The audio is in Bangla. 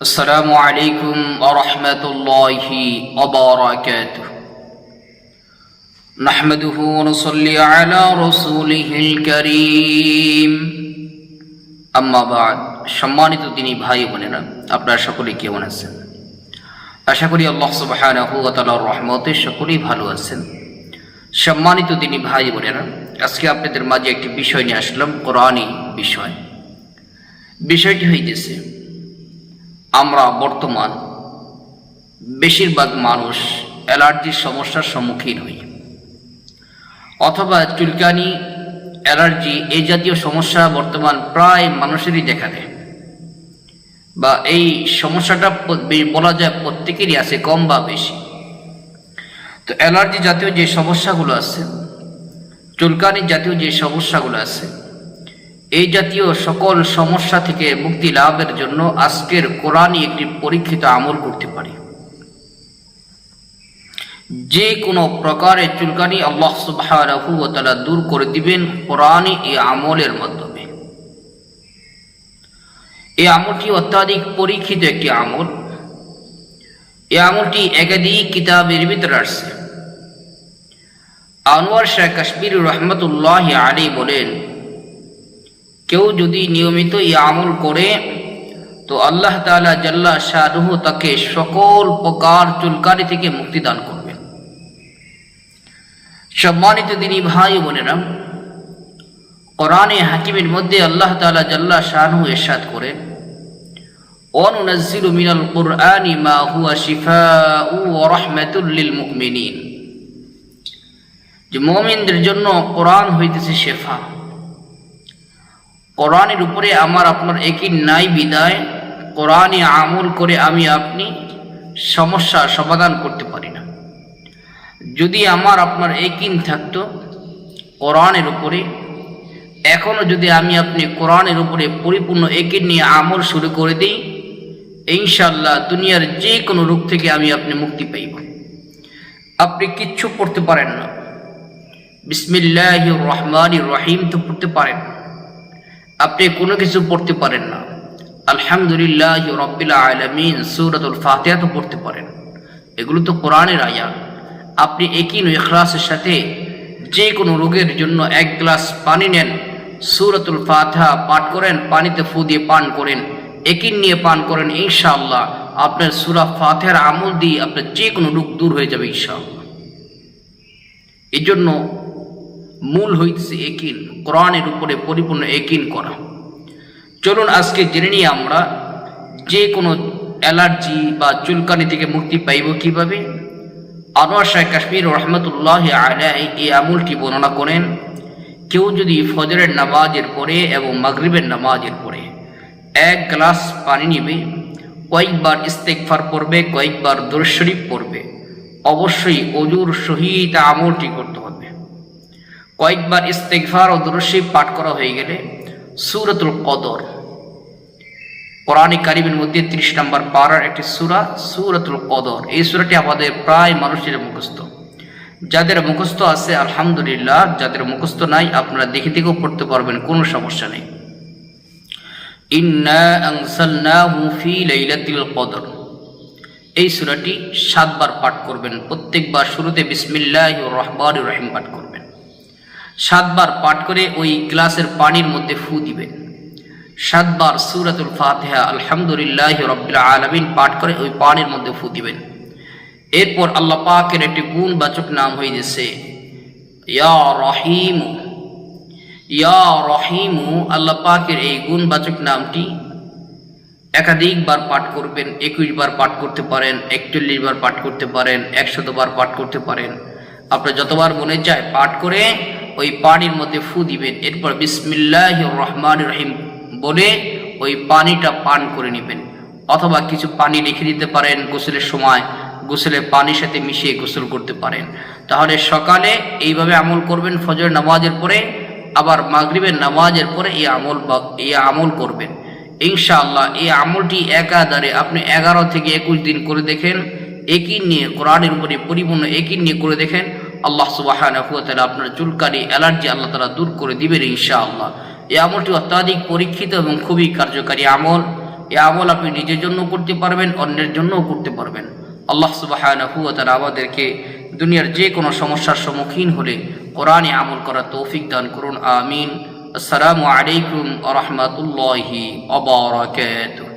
السلام عليكم ورحمة الله وبركاته نحمده ونصلي على رسوله الكريم আম্মা বাদ সম্মানিত তিনি ভাই বোনেরা আপনারা সকলে কেমন আছেন আশা করি আল্লাহ সুবহানাহু ওয়া তাআলার রহমতে সকলেই ভালো আছেন সম্মানিত তিনি ভাই বোনেরা আজকে আপনাদের মাঝে একটি বিষয় নিয়ে আসলাম কোরআনী বিষয় বিষয়টি হইতেছে আমরা বর্তমান বেশিরভাগ মানুষ অ্যালার্জির সমস্যার সম্মুখীন হই। অথবা চুলকানি, অ্যালার্জি এই জাতীয় সমস্যা বর্তমান প্রায় মানুষেরই দেখা দেয়। বা এই সমস্যাটা বলা যায় প্রত্যেকেরই আছে, কম বা বেশি। তো অ্যালার্জি জাতীয় যে সমস্যাগুলো আছে, চুলকানি জাতীয় যে সমস্যাগুলো আছে এই জাতীয় সকল সমস্যা থেকে মুক্তি লাভের জন্য আজকের কোরআনই একটি পরীক্ষিত আমল করতে পারি। যে কোনো প্রকারের চুলকানি আল্লাহ তাআলা দূর করে দিবেন কোরআনই এই আমলের মাধ্যমে। এই আমলটি অত্যাধিক পরীক্ষিত একটি আমল। এই আমলটি একাধিক কিতাবের ভিতরে আসছে। আনোয়ার শাহ কাশ্মীর রহমতুল্লাহ আলী বলেন কেউ যদি নিয়মিত এই আমল করে তো আল্লাহ তাআলা জাল্লা শাহরুহ তাকে সকল প্রকার চুলকানি থেকে মুক্তি দান করবেন সম্মানিত দিনী ভাই ও বোনেরা কোরআনে হাকিমের মধ্যে আল্লাহ তাআলা জাল্লা শাহরুহ এরশাদ করেন وننزل من القرآن ما هو شفاء ورحمة للمؤمنين যে মুমিনদের জন্য কোরআন হইতেছে শেফা কোরআনের উপরে আমার আপনার একই নাই বিদায় কোরআনে আমল করে আমি আপনি সমস্যার সমাধান করতে পারি না। যদি আমার আপনার একিন থাকতো, কোরআনের উপরে, এখনও যদি আমি আপনি কোরআনের উপরে পরিপূর্ণ একিন নিয়ে আমল শুরু করে দিই ইনশাল্লাহ দুনিয়ার যে কোনো রোগ থেকে আমি আপনি মুক্তি পাইব। আপনি কিচ্ছু পড়তে পারেন না। বিসমিল্লাহ রহমান রহিম তো পড়তে পারেন না। আপনি কোনো কিছু পড়তে পারেন না। আলহামদুলিল্লাহ রব্বিল আলমিন সুরাতুল ফাতিহা তো পড়তে পারেন। এগুলো তো কোরআনের আয়া আপনি একই ইখলাসের সাথে যে কোনো রোগের জন্য এক গ্লাস পানি নেন, সুরাতুল ফাতিহা পাঠ করেন, পানিতে ফু দিয়ে পান করেন, একিন নিয়ে পান করেন, ইনশাআল্লাহ আপনার সুরা ফাতিহার আমল দিয়ে আপনার যে কোনো রোগ দূর হয়ে যাবে ইনশাআল্লাহ। এই জন্য মূল হইতেছে একিন, কোরআনের উপরে পরিপূর্ণ একিন করা। চলুন আজকে জেনে নিই আমরা যে কোনো অ্যালার্জি বা চুলকানি থেকে মুক্তি পাইব কীভাবে। আনোয়ার শাহ কাশ্মীর রহমতুল্লাহ আলাই এই আমলটি বর্ণনা করেন, কেউ যদি ফজরের নামাজের পরে এবং মাগরিবের নামাজের পরে এক গ্লাস পানি নিবে, কয়েকবার ইস্তেকফার পড়বে, কয়েকবার দর্শরীফ পড়বে, অবশ্যই অজুর সহিত আমলটি করতে হবে। কয়েকবার ইস্তেকফার ও দরশিব পাঠ করা হয়ে গেলে সুরতুল কদর। কোরআন কারিমের মধ্যে ত্রিশ নম্বর পাড়ার একটি সুরা সুরতুল কদর। এই সুরাটি আমাদের প্রায় মানুষের মুখস্থ। যাদের মুখস্থ আছে, আলহামদুলিল্লাহ, যাদের মুখস্থ নাই, আপনারা দেখে দেখেও পড়তে পারবেন, কোনো সমস্যা নেই। কদর। এই সূরাটি সাতবার পাঠ করবেন, প্রত্যেকবার শুরুতে বিসমিল্লাহ রহমান রহিম পাঠ করবেন। সাতবার পাঠ করে ওই গ্লাসের পানির মধ্যে ফু দিবেন সাতবার সুরাতুল ফাতেহা, আলহামদুলিল্লাহ রব্বিল আলামিন পাঠ করে ওই পানির মধ্যে ফু দিবেন। এরপর আল্লাহ পাকের একটি গুণবাচক নাম হইতেছে, ইয়া রহিম। ইয়া রহিমু, আল্লাহ পাকের এই গুণবাচক নামটি একাধিকবার পাঠ করবেন একুশ বার পাঠ করতে পারেন একচল্লিশ বার পাঠ করতে পারেন, একশতবার পাঠ করতে পারেন। আপনার যতবার মনে চায় পাঠ করে ওই পানির মধ্যে ফু দিবেন। এরপর বিসমিল্লাহ রহমান রহিম বলে ওই পানিটা পান করে নেবেন। অথবা কিছু পানি রেখে দিতে পারেন গোসলের সময়, গোসলের পানির সাথে মিশিয়ে গোসল করতে পারেন। তাহলে সকালে এইভাবে আমল করবেন ফজর নামাজের পরে, আবার মাগরিবের নামাজের পরে এই আমল এই আমল করবেন। ইনশাআল্লাহ এই আমলটি একাধারে আপনি এগারো থেকে একুশ দিন করে দেখেন, একই নিয়ে কোরআনের উপরে পরিপূর্ণ একই নিয়ে করে দেখেন আল্লাহ সুবাহ আপনার চুলকানি, অ্যালার্জি আল্লাহ তালা দূর করে দিবেন ইনশাআল্লাহ। এই আমলটি অত্যাধিক পরীক্ষিত এবং খুবই কার্যকারী আমল। এ আমল আপনি নিজের জন্য করতে পারবেন, অন্যের জন্যও করতে পারবেন। আল্লাহ সুবাহ তারা আমাদেরকে দুনিয়ার যে কোনো সমস্যার সম্মুখীন হলে কোরআনে আমল করার তৌফিক দান করুন, আমিন। আসসালামু আলাইকুম আ রহমতুল্লাহি অবরাকাতুহ